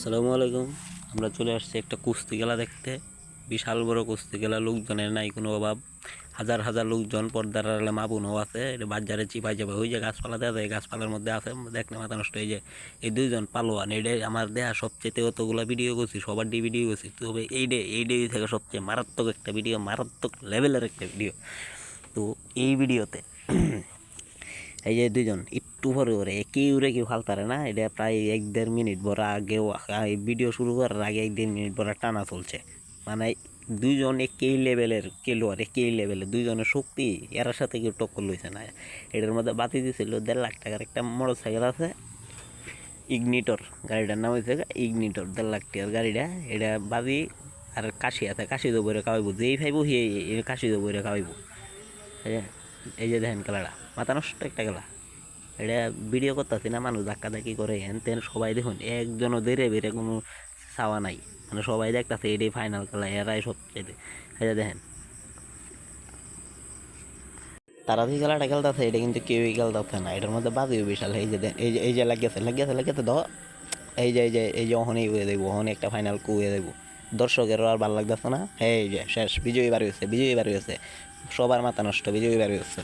আসসালামু আলাইকুম। আমরা চলে আসছি একটা কুস্তি খেলা দেখতে। বিশাল বড় কুস্তি খেলা, লোকজনের নাই, কোনো অভাব। হাজার হাজার লোকজন পর্দার আড়ালে মাপুনও আছে। এটা বাজারে চিপাই যাবে ওই যে গাছপালা দেওয়া যায় গাছপালার মধ্যে আছে। দেখলে মাথা নষ্ট হয়ে যায়। এই দুইজন পালোয়ান, এইটাই আমার দেহা সবচেয়ে অতগুলো ভিডিও করছি, সবার দিয়ে ভিডিও করছি। তবে এই ডে এই ডে থেকে সবচেয়ে মারাত্মক একটা ভিডিও মারাত্মক লেভেলের একটা ভিডিও তো এই ভিডিওতে এই যে দুজন একটু পরে ওরে কেউ রে কেউ ফালতারে না। এটা প্রায় এক দেড় মিনিট বড় আগেও ভিডিও শুরু করার আগে এক দেড় মিনিট বড় টানা চলছে। মানে দুজন একই লেভেলের খেলোয়াড়, একই লেভেলের দুইজনের শক্তি এর সাথে কেউ টক্কর লইছে না। এটার মধ্যে বাতি দিয়েছিল দেড় লাখ টাকার একটা মোটর সাইকেল আছে। ইগনিটর গাড়িটার নাম হয়েছে ইগনিটর দেড় লাখ টাকার গাড়িটা। এটা বাদি আর কাশি আছে, কাশি দেবো খাওয়াইব। যেই খাইব সেই কাশি দেবো খাওয়াইব। এই যে- এই যে দেখেন খেলাটা, মাথা নষ্ট একটা খেলা। এটা ভিডিও করতেছি না, মানুষ ধাক্কা ধাক্কি করে, হেন তেন সবাই দেখুন, একজনও দেরে বেরে কোনো চাওয়া নাই। মানে সবাই দেখতেছে এটাই ফাইনাল খেলা, এরাই সবচেয়ে এই যে দেখেন। তারা যে খেলাটা খেলতেছে, এটা কিন্তু কেউই খেলতেছে না, এটার মধ্যে বাজিও বিশাল। এই যে এই যে এই যে লাগিয়েছে লাগিয়েছে লাগিয়েছে দ এই যে এই যে এই যে অহনই উয়ে দেবো, অহনই একটা ফাইনাল কুয়ে দেবো। দর্শকেরও আর ভালো লাগতেছে না। এই যে, শেষ, বিজয়ী বার হয়েছে, বিজয়ী বার হয়েছে। সবার মাথা নষ্ট, বিজয়ী বার হয়েছে।